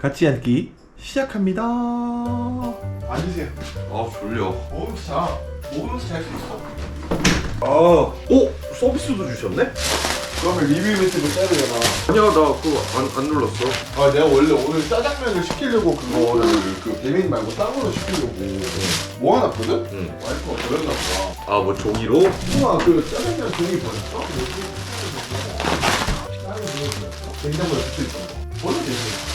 같이 앉기 시작합니다. 앉으세요. 아 졸려. 자. 먹으면서 잘 수 있어. 아, 오 서비스도 주셨네? 그러면 리뷰 멘트를 짜야 되잖아. 아니야 나 그거 안, 안 눌렀어. 아 내가 원래 오늘 짜장면을 시키려고 그거를 그 배민 말고 딴 걸로 시키려고 모아놨거든? 응. 와이프가 버렸나 보다. 아 뭐 종이로? 우와 그 짜장면 종이 버렸어? 종이 버렸어? 냉장고에 붙어 있던 거. 버려 되지.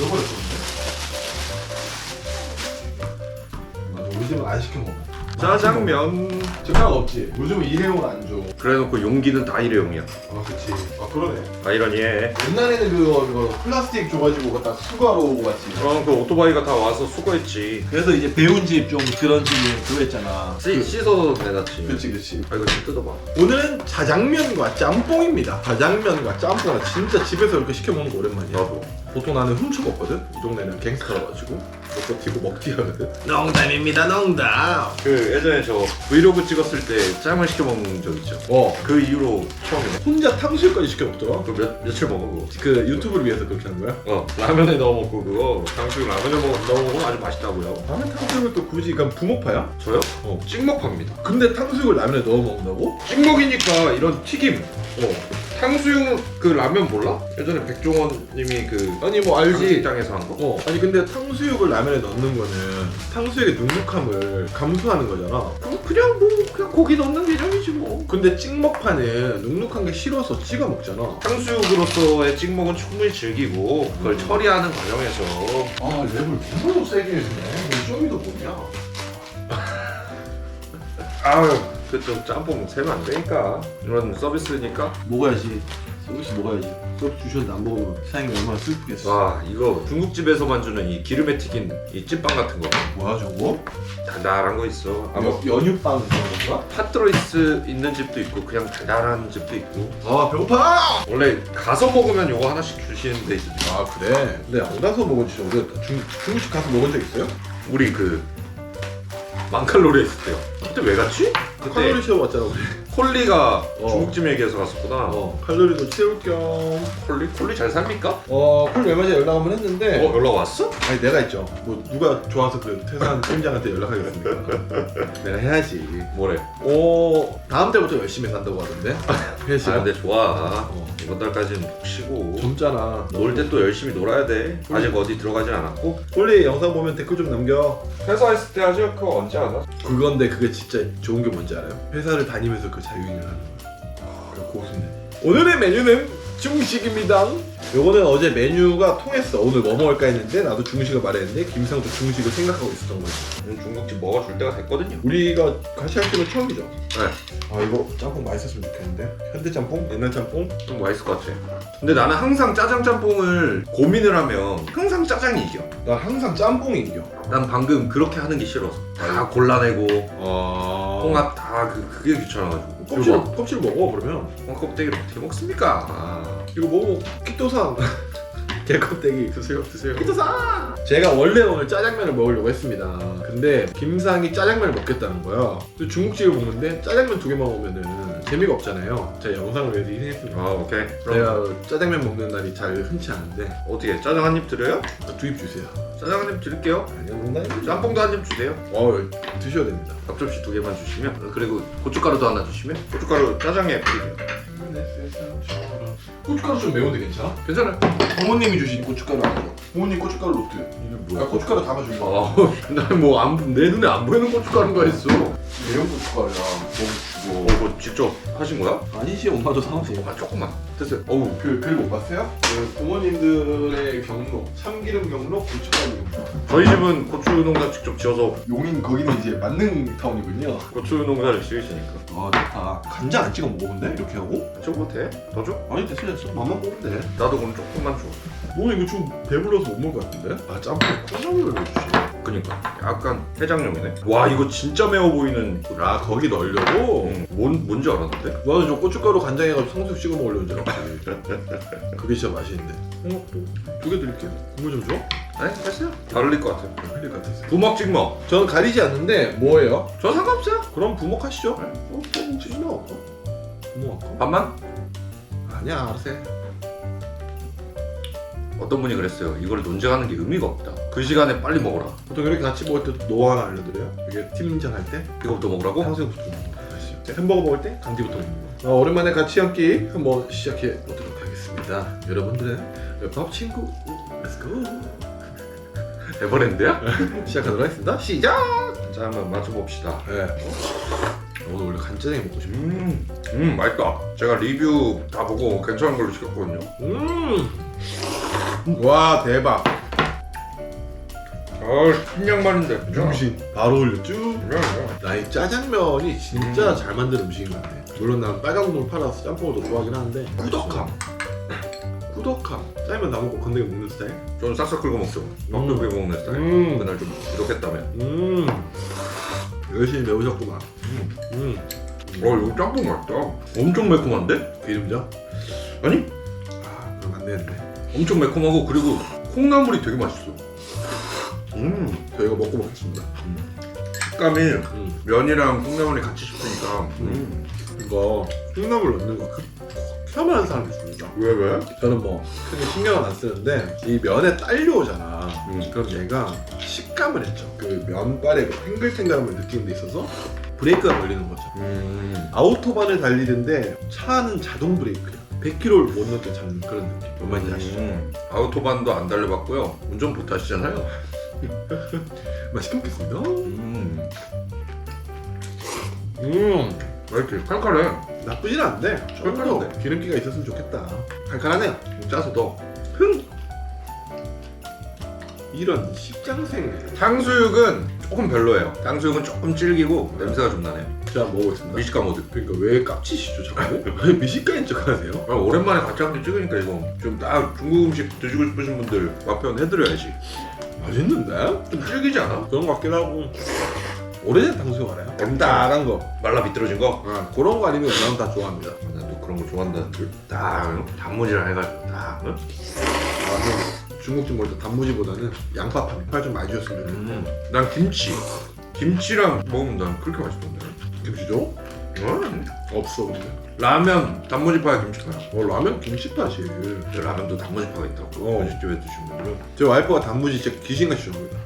왜 버렸었는데? 맞아 우리 집은 안 시켜 먹어. 짜장면. 즉각 없지. 요즘은 일회용을 안 줘. 그래놓고 용기는 다 일회용이야. 아 그치. 아 그러네. 아이러니해. 옛날에는 그거 그거 플라스틱 줘가지고 딱 수거하러 오고 갔지. 그럼 그 오토바이가 다 와서 수거했지. 그래서 이제 배운 집 좀 그런 집이 그거 했잖아. 씻, 씻어 내놨지. 그치 그치. 아 이거 좀 뜯어봐. 오늘은 자장면과 짬뽕입니다. 자장면과 짬뽕은 진짜 집에서 이렇게 시켜 먹는 거 오랜만이야. 나도. 보통 나는 훔쳐 먹거든. 이 동네는 갱스터라가지고 먹고 튀고 먹튀 하거든. 농담입니다 농담. 그 예전에 저 브이로그 찍었을 때 짬을 시켜 먹는 적 있죠. 어. 그 이후로 처음이네. 혼자 탕수육까지 시켜 먹더라. 그 몇, 며칠 먹어 그거. 그 유튜브를 위해서 그렇게 한 거야? 어 라면에 넣어 먹고 그거 당수육 라면에 먹, 넣어 먹으면 아주 맛있다고요. 라면 탕수육을 또 굳이 그럼 부먹파야? 저요? 어. 찍먹합니다. 근데 탕수육을 라면에 넣어 먹는다고? 찍먹이니까 이런 튀김. 어. 탕수육 그 라면 몰라? 예전에 백종원님이 그 아니 뭐 알지. 강식장에서 한 거? 어. 아니 근데 탕수육을 라면에 넣는 거는 탕수육의 눅눅함을 감수하는 거잖아. 그럼 그냥 뭐 그냥 고기 넣는 개념이지 뭐. 근데 찍먹파는 눅눅한 게 싫어서 찍어 먹잖아. 탕수육으로서의 찍먹은 충분히 즐기고 그걸 처리하는 과정에서 아 랩을 너무 세게 해주네. 쇼미도 뭐냐? 아유 그좀 짬뽕 세면 안 되니까 이런 서비스니까 먹어야지. 서비스 먹어야지. 서비스 주셨는데 안 먹으면 사장님이 얼마나 슬프겠어. 와 이거 중국집에서만 주는 이 기름에 튀긴 이 찐빵 같은 거 뭐야 저거? 달달한 거 있어 아마 여, 연유빵 그런 건가? 팥 들어있 있는 집도 있고 그냥 달달한 집도 있고 아 배고파! 원래 가서 먹으면 요거 하나씩 주시는 데 있어 아 그래? 근데 안 가서 먹은 지 오래됐다. 중, 중국집 가서 먹은 적 있어요? 우리 그 만칼로리 했을 때요 그때 왜 갔지? 그때 칼로리 채워 왔잖아 우리. 콜리가 어. 중국집 얘기해서 갔었구나 어 칼로리도 채울 겸. 콜리? 콜리 잘 삽니까? 어 콜리 얼마 전에 연락 한번 했는데. 어 연락 왔어? 아니 내가 했죠. 뭐 누가 좋아서 그 퇴사한 팀장한테 연락하겠습니까? 내가 해야지. 뭐래? 어 다음 달부터 열심히 산다고 하던데. 회식. 아 근데 좋아 어. 이번 달까지는 푹 쉬고 젊잖아. 놀 때 또 열심히 놀아야 돼 아직 어디 들어가진 않았고 콜리 영상 보면 댓글 좀 남겨. 회사 있을 때 하지 그거 언제 하나? 그건데 그게 진짜 좋은 게 뭔지 알아요? 회사를 다니면서 그 자유인을 하는 거야. 그 고수네. 오늘의 메뉴는 중식입니다. 요거는 어제 메뉴가 통했어. 오늘 뭐 먹을까 했는데 나도 중식을 말했는데 김상도 중식을 생각하고 있었던 거지. 오늘 중국집 먹어줄 때가 됐거든요 우리가 같이 할 때는 처음이죠. 네. 아 이거 짬뽕 맛있었으면 좋겠는데. 현대 짬뽕? 옛날 짬뽕? 좀 맛있을 것 같아 근데 나는 항상 짜장 짬뽕을 고민을 하면 항상 짜장이 이겨 나 항상 짬뽕이 이겨. 난 방금 그렇게 하는 게 싫어서 다 골라내고 아. 홍합 다 그, 그게 귀찮아가지고 껍질 이거 봐. 껍질 먹어 그러면. 홍합 껍데기를 어떻게 먹습니까? 아. 이거 먹어. 키토산. 개 껍데기 드세요 드세요. 키토산. 제가 원래 오늘 짜장면을 먹으려고 했습니다. 근데 김상이 짜장면을 먹겠다는 거야. 근데 중국집을 먹는데 짜장면 두 개만 먹으면은 재미가 없잖아요. 제가 영상을 위해서 희생했습니다. 아 오케이 그럼 제가 짜장면 먹는 날이 잘 흔치 않은데 어떻게 짜장 한 입 드려요? 두 입 주세요. 짜장 한입 드릴게요 아니야 농담이죠. 짬뽕도 한입 주세요 어 드셔야 됩니다. 닭접시 두 개만 주시면 그리고 고춧가루도 하나 주시면 고춧가루 짜장에 뿌리게요 고춧가루 좀 매운데 괜찮아? 괜찮아요 부모님이 주신 고춧가루 아니죠? 부모님 고춧가루 로트. 이게 아, 고춧가루 담아준 거. 아난뭐내 눈에 안 보이는 고춧가루인가 했어 매운 고춧가루야. 어, 먹어주고. 뭐 직접 하신 거야? 아니지 엄마도 사오지. 아 조금만 드세요 어우 그, 글못 봤어요? 그 부모님들의 경로, 참기름 경로, 고춧가루 경로. 저희 집은 고추 농사 직접 지어서 용인 거기는 이제 만능 타운이군요. 고추 농사를 지으시니까 아 좋다. 간장 안 찍어 먹어본데? 이렇게 하고? 저거 돼? 더 줘? 아니 됐어 됐어. 맘만 먹으면 돼. 나도 그럼 조금만 줘너 이거 좀 배불러서 못 먹을 것 같은데? 아 짬뽕에 콩나물을 왜 주시? 그니까 약간 해장용이네 와 이거 진짜 매워 보이는 아 거기 넣으려고? 음, 뭔, 뭔지 알았는데? 나도 저 고춧가루 간장 해가지고 성숙 찍어 먹으려고 줄 알았지. 그게 진짜 맛있는데. 어, 또두개 드릴게요. 국물 좀 줘? 아니 됐어요 잘 어울릴 것 같아요 흘릴 것 같았어요. 부먹 찍먹 저는 가리지 않는데 뭐예요? 저 상관없어요 그럼 부먹 하시죠. 어, 부먹 치지 마. 부먹 할까? 반만? 아니야, 알았어. 해. 어떤 분이 그랬어요. 이걸 논쟁하는 게 의미가 없다. 그 시간에 빨리 먹어라. 보통 이렇게 같이 먹을 때 노하 하나 알려드려요. 이게 팀전 할 때 이거부터 먹으라고? 탕수육부터 먹는 거 아시죠? 햄버거 먹을 때 강지부터 먹는 거. 어, 오랜만에 같이 한 끼 한번 시작해 보도록 하겠습니다. 여러분들의 밥 친구 렛츠고 에버랜드야? 시작하도록 하겠습니다. 시작! 자 한번 맞춰봅시다. 네. 오늘 원래 간짜장이 먹고 싶어. 음, 음 맛있다. 제가 리뷰 다 보고 괜찮은 걸로 시켰거든요. 음. 와 대박. 아, 신양만인데. 중심 바로 올려 쭉. 나이 짜장면이 진짜 잘 만든 음식인 것 같아. 물론 난 빨간 국물 팔아서 짬뽕을 더 좋아하긴 하는데 꾸덕함. 꾸덕함. 짜장면 다 먹고 건더기 먹는 스타일? 좀 싹싹 긁어 먹죠. 밥도 비벼 먹는 스타일. 음. 그날 좀 부족했다면. 음. 열심히 매우셨구만. 음. 음. 어, 이거 짬뽕 맛있다. 엄청 매콤한데? 기름져? 아니? 아 그럼 안 되는데. 엄청 매콤하고 그리고 콩나물이 되게 맛있어. 음, 저 이거 먹고 먹겠습니다. 식감이 음. 면이랑 콩나물이 같이 씹으니까. 음. 이거 콩나물 넣는 거 그, 혐오하는 사람이 있습니다. 왜 왜? 저는 뭐 크게 신경은 안 쓰는데 이 면에 딸려오잖아. 음. 그럼 얘가 식감을 했죠. 그 면발의 그 탱글탱글함을 느끼는 데 있어서 브레이크가 걸리는 거죠. 음. 아우토반을 달리는데 차는 자동 브레이크야. 100km를 못 넘게 잡는 그런 느낌. 뭔 말인지 아시죠? 음. 아우토반도 안 달려봤고요. 운전 못 하시잖아요. 맛있게 먹겠습니다. 음. 음, 왜 이렇게 칼칼해? 나쁘진 않은데 조금 더 칼칼한데? 기름기가 있었으면 좋겠다. 칼칼하네요. 짜서 더. 이런 십장생. 탕수육은 조금 별로예요. 탕수육은 조금 질기고 냄새가 좀 나네. 자 먹어보겠습니다. 미식가 모드. 그러니까 왜 깝치시죠 자꾸? 왜 미식가인 척하세요? 아, 오랜만에 같이 한개 찍으니까 이거 좀 딱 중국 음식 드시고 싶으신 분들 맛평 해드려야지. 맛있는데? 좀 질기지 않아? 그런 것 같긴 하고 오래된 탕수육 알아요? 달달한 거. 말라 비틀어진 거? 아, 그런 거 아니면 저는 다 좋아합니다. 나도 그런 거 좋아한다는 줄. 딱 단무지랑 해가지고 딱. 응? 아, 형, 중국집 먹을 때 단무지보다는 양파판 이빨 좀 많이 주셨으면 좋겠는데. 음. 난 김치. 김치랑 먹으면 난 그렇게 맛있던데. 김치죠? 음. 없어 근데. 라면 단무지파야 김치파야. 어, 라면 김치파실. 근데 라면도 단무지파가 있다고. 어. 음식집에 드신 분들은. 제 와이프가 단무지 진짜 귀신같이 좋아합니다.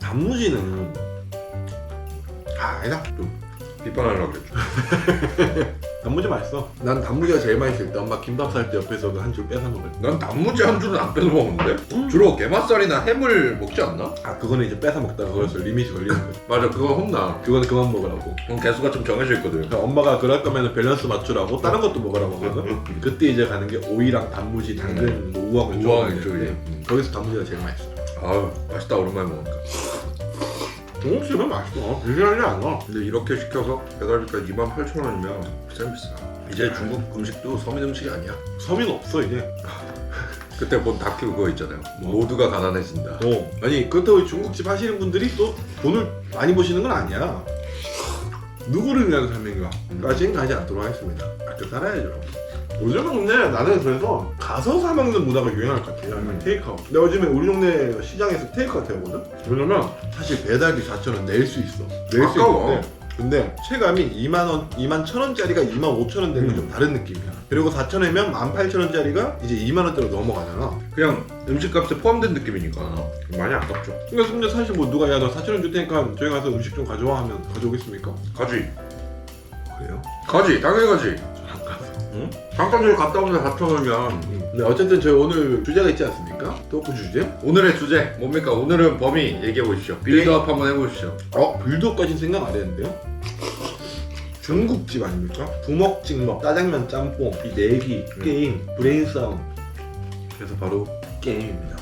단무지는 아, 아니다. 좀 비판하려고 그랬죠. 단무지 맛있어. 난 단무지가 제일 맛있을 때 엄마 김밥 살 때 옆에서 그 한 줄 뺏어 먹을 때. 난 단무지 한 줄은 안 뺏어 먹는데? 음. 주로 게맛살이나 해물 먹지 않나? 아 그거는 이제 뺏어 먹다가 거기서 리밋이 걸리는 거지. 맞아 그거 혼나. 그거는 그만 먹으라고. 그럼 개수가 좀 정해져 있거든. 그러니까 엄마가 그럴 거면 밸런스 맞추라고 다른 것도 먹으라고 하거든. 그때 이제 가는 게 오이랑 단무지, 당근, 뭐 우엉 좀 이쪽에. 먹는데 거기서 단무지가 제일 맛있어. 아유 맛있다 오랜만에 먹으니까. 중국 집은 맛있어. 비슷하지 않아. 근데 이렇게 시켜서 배달비까지 28,000원이면 비싼 비싸. 이제 중국 음식도 서민 음식이 아니야. 서민 없어 이제. 그때 본 다큐 그거 있잖아요. 뭐? 모두가 가난해진다. 어. 아니 그렇다고 중국집 하시는 분들이 또 돈을 많이 버시는 건 아니야. 누구를 위한 삶인가까지는 가지 않도록 하겠습니다. 아껴 살아야죠. 요즘은 근데 나는 그래서 가서 사 먹는 문화가 유행할 것 같아요. 아니면 테이크아웃. 근데 요즘에 우리 동네 시장에서 테이크아웃 해오거든? 왜냐면 사실 배달비 4,000원 낼 수 있어. 낼 수 아까워. 있는데 근데 체감이 2만 원, 2만 1천 원짜리가 2만 5천 원 되는 건 좀 다른 느낌이야. 그리고 4천 원이면 1만 8천 원짜리가 이제 2만 원대로 넘어가잖아. 그냥 음식값에 포함된 느낌이니까 많이 아깝죠. 그러니까 근데 사실 뭐 누가 야너 4천 원 줄 테니까 저희 가서 음식 좀 가져와 하면 가져오겠습니까? 가지. 그래요? 가지. 당연히 가지. 저안 가서. 응? 잠깐 저기 갔다 오는데 4,000원이면 근데 어쨌든 저희 오늘 주제가 있지 않습니까? 토크 주제? 오늘의 주제 뭡니까? 오늘은 범위 얘기해 보십시오. 빌드업 한번 해보십시오. 어? 빌드업까지 생각 안 했는데요? 중국집 아닙니까? 부먹 찍먹 짜장면 짬뽕 이 내기 음. 게임 브레인 싸움 그래서 바로 게임입니다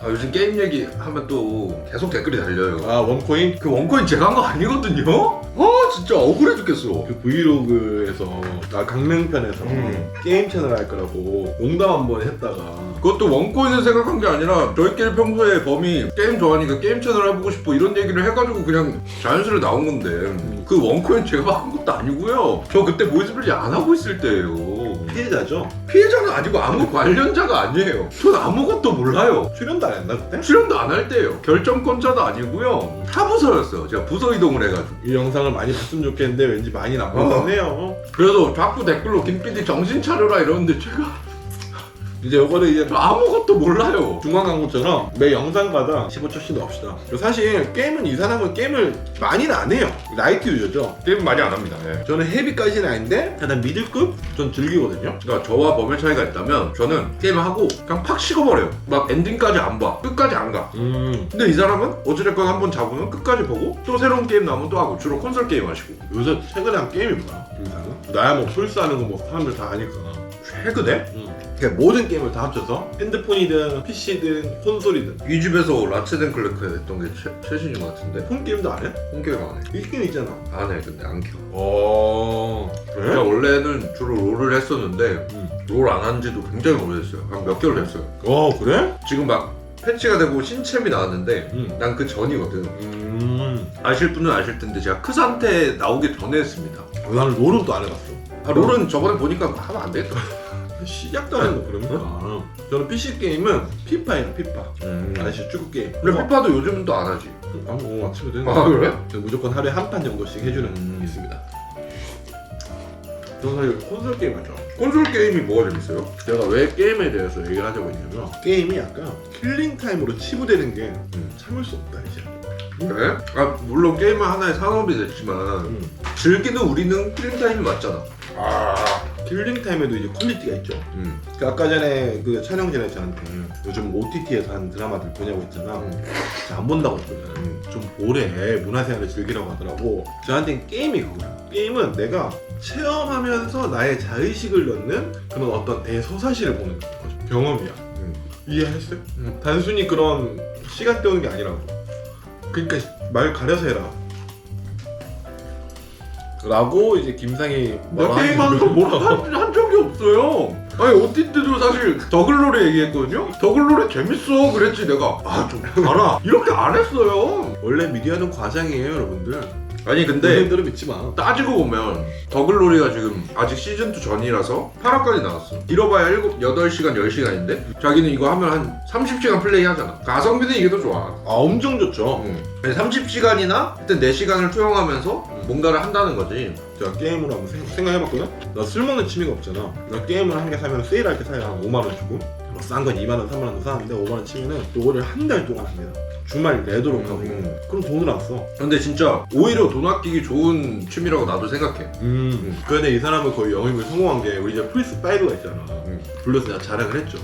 아, 요즘 게임 얘기 하면 또 계속 댓글이 달려요. 아 원코인? 그 원코인 제가 한 거 아니거든요? 아 진짜 억울해 죽겠어. 그 브이로그에서 나 강릉편에서 음. 게임 채널 할 거라고 농담 한 번 했다가 그것도 원코인을 생각한 게 아니라 저희끼리 평소에 범이 게임 좋아하니까 게임 채널 해보고 싶고 이런 얘기를 해가지고 그냥 자연스레 나온 건데 그 원코인 제가 한 것도 아니고요. 저 그때 보이스블리 안 하고 있을 때예요. 피해자죠? 피해자는 아니고 아무 관련자가 아니에요. 전 아무것도 몰라요. 출연도 안 했나 그때? 출연도 안 할 때예요. 결정권자도 아니고요. 타 부서였어요. 제가 부서 이동을 해가지고. 이 영상을 많이 봤으면 좋겠는데 왠지 많이 안 봤네요 그래서 자꾸 댓글로 김PD 정신 차려라 이러는데 제가 이제 요거를 이제 아무것도 몰라요. 중간 광고처럼 매 영상마다 15초씩 넣읍시다. 사실 게임은 이 사람은 게임을 많이는 안 해요. 라이트 유저죠. 게임 많이 안 합니다. 네. 저는 헤비까지는 아닌데 일단 미들급 전 즐기거든요. 그러니까 저와 범의 차이가 있다면 저는 게임을 하고 그냥 팍 식어버려요. 막 엔딩까지 안 봐. 끝까지 안 가. 음. 근데 이 사람은 어찌됐건 한 번 잡으면 끝까지 보고 또 새로운 게임 나오면 또 하고 주로 콘솔 게임 하시고 요새 최근에 한 게임이 뭐야? 김상은? 나야 뭐 풀스하는 거 뭐 사람들 다 아니까. 최근에 그러니까 모든 게임을 다 합쳐서 핸드폰이든 PC든 콘솔이든 이 집에서 라체덴 클래크 했던 게 최, 최신인 것 같은데 폰 게임도 안 해? 홈게임 안 해. 있긴 있잖아. 안 해, 근데 안 켜. 어. 제가 원래는 주로 롤을 했었는데 음. 롤 안 한 지도 굉장히 오래됐어요. 한 몇 개월 됐어요. 어 그래? 지금 막 패치가 되고 신챔이 나왔는데 음. 난 그 전이거든. 음. 아실 분은 아실 텐데 제가 크산테 나오기 전에 했습니다. 어, 나는 롤은 또 안 해봤어. 아, 롤은 저번에 보니까 하면 안 되겠다. 시작도 안 했고 그러니까. 저는 PC 게임은 피파예요 피파. 음. 아저씨 축구 게임. 근데 피파도 요즘은 또 안 하지. 아, 뭐 아침에 되는 아, 그래? 저 무조건 하루에 한 판 정도씩 해주는 음. 게 있습니다. 저는 사실 콘솔 게임 하죠. 콘솔 게임이 뭐가 재밌어요? 제가 왜 게임에 대해서 얘기를 하자고 했냐면 게임이 약간 킬링 타임으로 치부되는 게 음. 참을 수 없다 이제. 그래? 아 물론 게임은 하나의 산업이 됐지만 음. 즐기는 우리는 킬링 타임이 맞잖아. 아 킬링 타임에도 이제 퀄리티가 있죠. 음. 그 아까 전에 그 촬영 전에 저한테 요즘 OTT에서 한 드라마들 보냐고 했잖아. 음. 안 본다고 했거든. 음. 좀 오래 문화생활을 즐기라고 하더라고. 저한테는 게임이 그거야. 게임은 내가 체험하면서 나의 자의식을 넣는 그런 어떤 대서사시를 보는 거죠. 경험이야. 음. 이해했어요? 음. 단순히 그런 시간 때우는 게 아니라고. 그러니까 말 가려서 해라. 라고 이제 김상이 나 게임하면서 뭘한 한 적이 없어요. 아니 OTT도 사실 더글로레 얘기했거든요. 더글로레 재밌어 그랬지 내가 아좀 봐라 이렇게 안 했어요. 원래 미디어는 과장이에요, 여러분들. 아니 근데 본인들은 믿지 마. 따지고 보면 더글로리가 지금 아직 시즌2 전이라서 8화까지 나왔어 잃어봐야 7, 8시간 10시간인데 자기는 이거 하면 한 30시간 플레이 하잖아 가성비는 이게 더 좋아 아 엄청 좋죠. 응. 30시간이나 그때 4시간을 투영하면서 뭔가를 한다는 거지 제가 게임으로 한번 생- 생각해봤거든? 나술 먹는 취미가 없잖아. 나 게임을 한 개 사면 세일할 때 사야 한 5만 원 주고. 뭐싼건 2만 원, 3만원 사는데 5만 원 치면은 그거를 한 달 동안 합니다. 주말 내도록 하고. 음. 그럼 돈을 안 써. 근데 진짜 오히려 돈 아끼기 좋은 취미라고 나도 생각해 음. 그런데 이 사람은 거의 영입을 성공한 게 우리 이제 플스 5가 있잖아. 음. 불러서 내가 자랑을 했죠.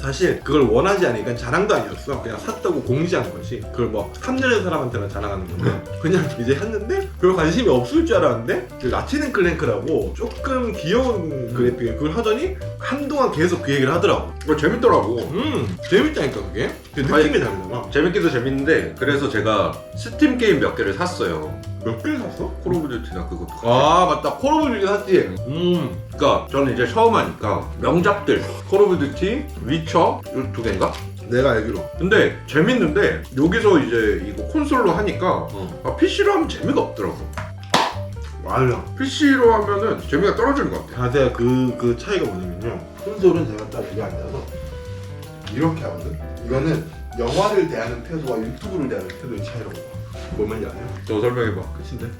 사실 그걸 원하지 않으니까 자랑도 아니었어. 그냥 샀다고 공지한 거지. 그걸 뭐 탐내는 사람한테는 자랑하는 건데 그냥 이제 했는데 별 관심이 없을 줄 알았는데 그 라치는 클랭크라고 조금 귀여운 그래픽 그걸 하더니 한동안 계속 그 얘기를 하더라고. 어, 재밌더라고 음 재밌다니까 그게. 그 느낌이 다르잖아. 재밌기도 재밌는데 그래서 제가 스팀 게임 몇 개를 샀어요 몇 개를 샀어? 콜 오브 듀티 나 그것도 아 맞다 콜 오브 듀티 샀지. 음. 그러니까 저는 이제 처음 하니까 명작들 콜 오브 듀티, 위쳐 이 두 개인가? 내가 알기로. 근데 재밌는데 여기서 이제 이거 콘솔로 하니까 어. 아, PC로 하면 재미가 없더라고 맞아. PC로 하면은 재미가 떨어지는 것 같아 자세가 그, 그 차이가 뭐냐면요. 콘솔은 제가 딱 여기 앉아서 이렇게 하거든. 이거는 영화를 대하는 태도와 유튜브를 대하는 태도의 차이라고 말인지 아세요? 너 설명해봐 끝인데?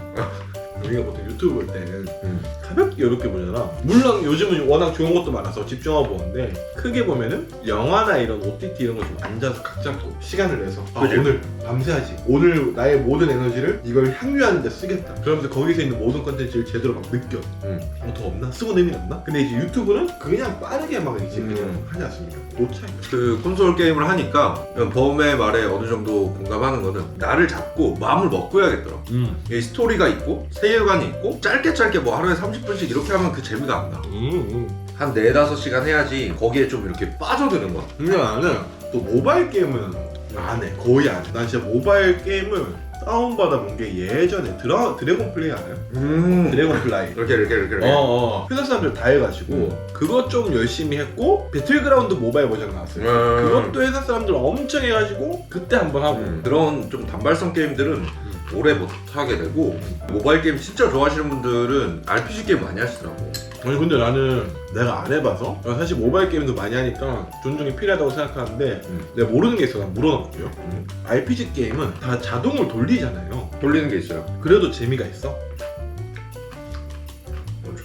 우리가 보통 유튜브 볼 때는 음. 가볍게 이렇게 보잖아. 물론 요즘은 워낙 좋은 것도 많아서 집중하고 보는데 크게 보면은 영화나 이런 OTT 이런 거 좀 앉아서 각 잡고 시간을 내서 아? 오늘 밤새야지. 오늘 나의 모든 에너지를 이걸 향유하는 데 쓰겠다. 그러면서 거기서 있는 모든 컨텐츠를 제대로 막 느껴. 음. 어, 더 없나? 쓰고 내미 없나? 근데 이제 유튜브는 그냥 빠르게 막 이제 그냥 음. 하지 않습니까? 노 차이. 그 콘솔 게임을 하니까 범의 말에 어느 정도 공감하는 거는 나를 잡고 마음을 먹고 해야겠더라고 음. 이 스토리가 있고 세 계관이 있고 짧게 짧게 뭐 하루에 30분씩 이렇게 하면 그 재미가 안 나. 음. 음. 한 4, 5시간 해야지 거기에 좀 이렇게 빠져드는 거야. 근데 나는 또 모바일 게임은 안 해. 거의 안 해. 난 진짜 모바일 게임을 다운받아 본 게 예전에 드라, 드래곤 플레이 알아요? 음. 드래곤 플라이. 이렇게 이렇게 이렇게 이렇게. 어, 어. 회사 사람들 다 해가지고 음. 그것 좀 열심히 했고 배틀그라운드 모바일 버전 나왔어요. 음. 그것도 회사 사람들 엄청 해가지고 그때 한번 하고 음. 그런 좀 단발성 게임들은 오래 못 하게 되고 모바일 게임 진짜 좋아하시는 분들은 RPG 게임 많이 하시더라고. 아니 근데 나는 내가 안 해봐서 사실 모바일 게임도 많이 하니까 존중이 필요하다고 생각하는데 음. 내가 모르는 게 있어서 난 물어볼게요 음. RPG 게임은 다 자동으로 돌리잖아요 돌리는 게 있어요. 그래도 재미가 있어 어,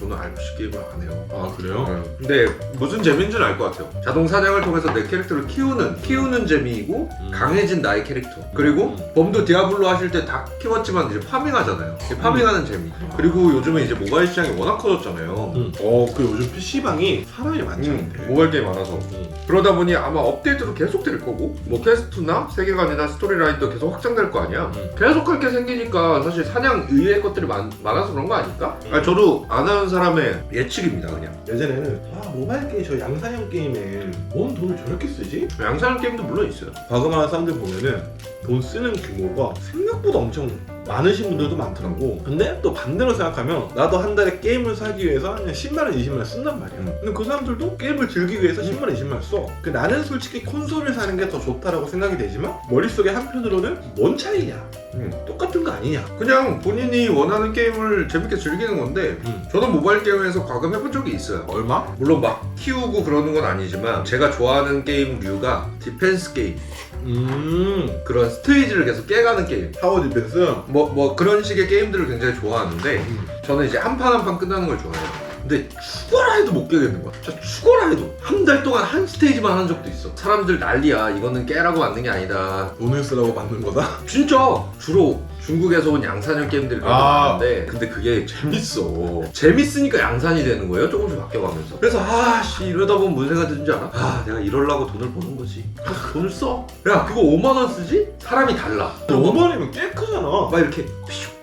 저는 RPG 게임을 안 해요. 아 그래요? 네. 근데 무슨 재미인지는 알 것 같아요. 자동 사냥을 통해서 내 캐릭터를 키우는 키우는 재미이고 음. 강해진 나의 캐릭터. 그리고 음. 범도 디아블로 하실 때 다 키웠지만 이제 파밍하잖아요. 이 파밍하는 재미. 그리고 요즘에 이제 모바일 시장이 워낙 커졌잖아요. 음. 어, 그 요즘 PC방이 사람이 많지 음, 않대. 모바일 게임 많아서 음. 그러다 보니 아마 업데이트도 계속 될 거고 뭐 퀘스트나 세계관이나 스토리라인도 계속 확장될 거 아니야 음. 계속 할게 생기니까 사실 사냥 의외의 것들이 많, 많아서 그런 거 아닐까? 아니, 저도 안 하는 사람의 예측입니다 그냥 예전에는 아 모바일 게임 저 양산형 게임에 뭔 돈을 저렇게 쓰지? 양산형 게임도 물론 있어요 과금하는 사람들 보면은 돈 쓰는 규모가 생각보다 엄청 많으신 분들도 많더라고. 근데 또 반대로 생각하면 나도 한 달에 게임을 사기 위해서 그냥 10만 원, 20만 원 쓴단 말이야. 음. 근데 그 사람들도 게임을 즐기기 위해서 10만 원, 20만 원 써. 그 나는 솔직히 콘솔을 사는 게 더 좋다라고 생각이 되지만 머릿속에 한편으로는 뭔 차이냐? 음. 똑같은 거 아니냐? 그냥 본인이 원하는 게임을 재밌게 즐기는 건데 음. 저는 모바일 게임에서 과금 해본 적이 있어요 얼마? 물론 막 키우고 그러는 건 아니지만 제가 좋아하는 게임류가 디펜스 게임 음. 그런 스테이지를 계속 깨가는 게임 타워 디펜스. 뭐, 뭐 그런 식의 게임들을 굉장히 좋아하는데 음. 저는 이제 한 판 한 판 끝나는 걸 좋아해요. 근데 죽어라 해도 못 깨겠는 거야. 진짜 죽어라 해도 한 달 동안 한 스테이지만 한 적도 있어. 사람들 난리야. 이거는 깨라고 만든 게 아니다. 돈을 쓰라고 만든 거다. 진짜 주로 중국에서 온 양산형 게임들이 아. 많은데 근데 그게 재밌어. 재밌으니까 양산이 되는 거예요. 조금씩 바뀌어가면서. 그래서 아씨 이러다 보면 무슨 생각이 드는지 알아? 아 내가 이러려고 돈을 버는 거지. 그래서 돈을 써. 야 그거 5만 원 쓰지? 사람이 달라. 5만 원이면 꽤 크잖아. 막 이렇게 피슉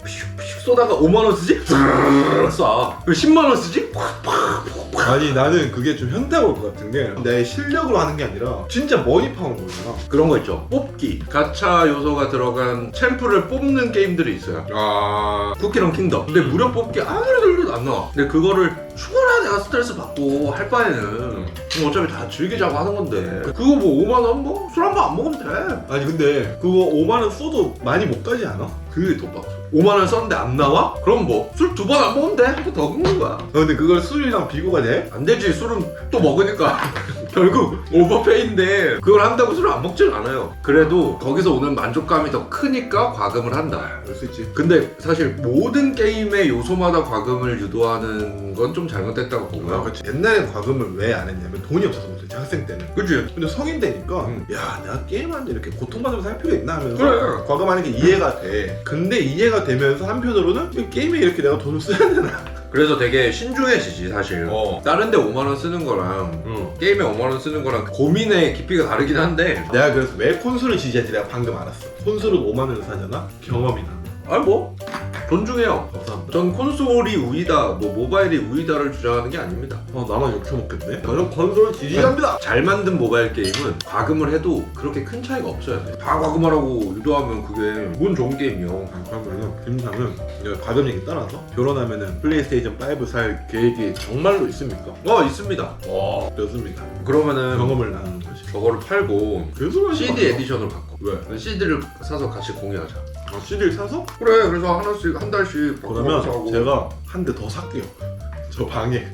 쏘다가 5만 원 쓰지? 쏴. 그리고 10만 원 쓰지? 아니 나는 그게 좀 현대가 것 같은 게 내 실력으로 하는 게 아니라 진짜 머니 파는 거잖아. 그런 거 있죠. 뽑기. 가차 요소가 들어간 챔프를 뽑는 게임들이 있어요. 아 쿠키런 킹덤. 근데 무료 뽑기 아무리 들려도 안 나와. 근데 그거를 죽어라 내가 스트레스 받고 할 바에는 그럼 어차피 다 즐기자고 하는 건데 그거 뭐 5만 원 뭐 술 한 번 안 먹으면 돼. 아니 근데 그거 5만 원 써도 많이 못 가지 않아? 그게 더 빡쳐. 5만 원 썼는데 안 나와? 그럼 뭐 술 두 번 안 먹으면 돼. 한 번더 긁는 거야. 아, 근데 그걸 술이랑 비교가 돼? 안 되지 술은 또 먹으니까 결국 오버페이인데 그걸 한다고 술을 안 먹진 않아요 그래도 거기서 오는 만족감이 더 크니까 과금을 한다 그럴 수 있지. 근데 사실 모든 게임의 요소마다 과금을 유도하는 건 좀 잘못됐다 고 아, 보고요 그치. 옛날엔 과금을 왜 안 했냐면 돈이 없어서 못했지 학생 때는. 그치? 근데 성인 되니까 음. 야 내가 게임하는데 이렇게 고통받으면서 할 필요가 있나 하면서 그래. 과금하는 게 이해가 돼. 근데 이해가 되면서 한편으로는 이 게임에 이렇게 내가 돈을 써야 되나? 그래서 되게 신중해지지 사실 어. 다른 데 5만 원 쓰는 거랑 응. 게임에 5만 원 쓰는 거랑 고민의 깊이가 다르긴 한데 내가 그래서 왜 콘솔을 지지한지 내가 방금 알았어. 콘솔은 5만 원을 사잖아. 경험이 나. 아니 뭐 존중해요 감사합니다. 전 콘솔이 우위다 뭐 모바일이 우위다를 주장하는 게 아닙니다 어 나만 욕해 먹겠네. 저는 콘솔을 지지합니다. 잘 만든 모바일 게임은 과금을 해도 그렇게 큰 차이가 없어요. 다 과금하라고 유도하면 그게 뭔 좋은 게임이요. 아, 그러면은 김상은 내가 과금 얘기 따라서 결혼하면은 플레이스테이션 5 살 계획이 정말로 있습니까? 어 있습니다. 와 좋습니다. 그러면은 경험을 나누는 거지. 저거를 팔고 그래서 CD 에디션을 바꿔. 왜? CD를 사서 같이 공유하자. 아, CD를 사서? 그래 그래서 하나씩 한 달씩 그러면 바꿔서 하고. 제가 한 대 더 살게요. 저 방에.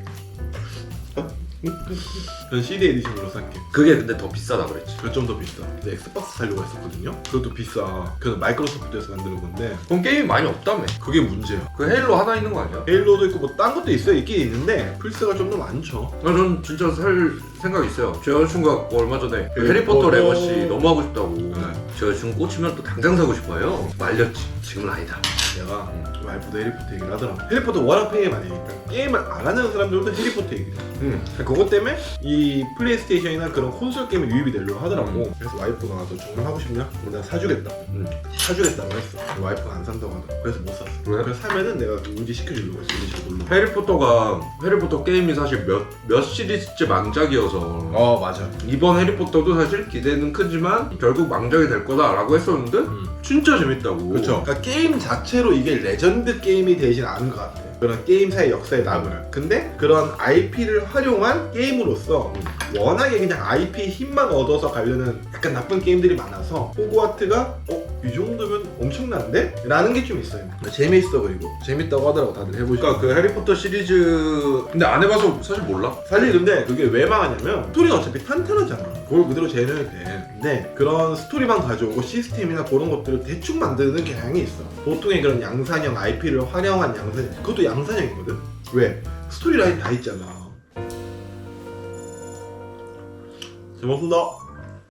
전 CD 에디션으로 살게. 그게 근데 더 비싸다 그랬지. 그좀더 비싸. 근데 엑스박스 살려고 했었거든요. 그것도 비싸. 그건 마이크로소프트에서 만드는 건데 그럼 게임이 많이 없다며. 그게 문제야. 그 헤일로 하나 있는 거 아니야? 헤일로도 있고 뭐 딴 것도 있어요. 있긴 있는데 플스가 좀 더 많죠. 아, 전 진짜 살 생각 있어요. 제 여자친구가 얼마 전에 그 네. 해리포터 어, 레거시 어. 너무 하고 싶다고. 네. 제 여자친구 꽂히면 또 당장 사고 싶어요. 말렸지. 지금은 아니다. 내가 와이프도 해리포터 얘기를 하더라고. 해리포터 워낙 팬이 많으니까 게임을 안 하는 사람들도 해리포터 얘기를 해. 응. 그것 때문에 이 플레이스테이션이나 그런 콘솔 게임에 유입이 되려고 하더라고. 음. 그래서 와이프가 너 정말 하고 싶냐? 그럼 내가 사주겠다. 응. 사주겠다고 했어. 근데 와이프가 안 산다고 하더라고. 그래서 못 샀어. 왜? 그래서 사면은 내가 의지 시켜주려고 했어. 놀러. 해리포터가 해리포터 게임이 사실 몇, 몇 시리즈째 망작이어서 어 맞아. 이번 해리포터도 사실 기대는 크지만 결국 망작이 될 거다라고 했었는데 진짜 재밌다고 그렇죠. 그러니까 게임 자체로 이게 레전드 게임이 되진 않은 것 같아. 그런 게임사의 역사에 남을. 근데 그런 IP를 활용한 게임으로서 워낙에 그냥 IP 힘만 얻어서 가려는 약간 나쁜 게임들이 많아서 호그와트가 어? 이 정도면 엄청난데? 라는 게 좀 있어요. 재밌어 그리고. 재밌다고 하더라고 다들 해보시고. 그러니까 그 해리포터 시리즈 근데 안 해봐서 사실 몰라. 사실 근데 그게 왜 망하냐면 스토리가 어차피 탄탄하잖아. 그걸 그대로 재현해도 돼. 근데 그런 스토리만 가져오고 시스템이나 그런 것들을 대충 만드는 경향이 있어. 보통의 그런 양산형 IP를 활용한 양산형. 그것도 양산형이거든. 왜? 스토리 라인 다 있잖아. 잘 먹습니다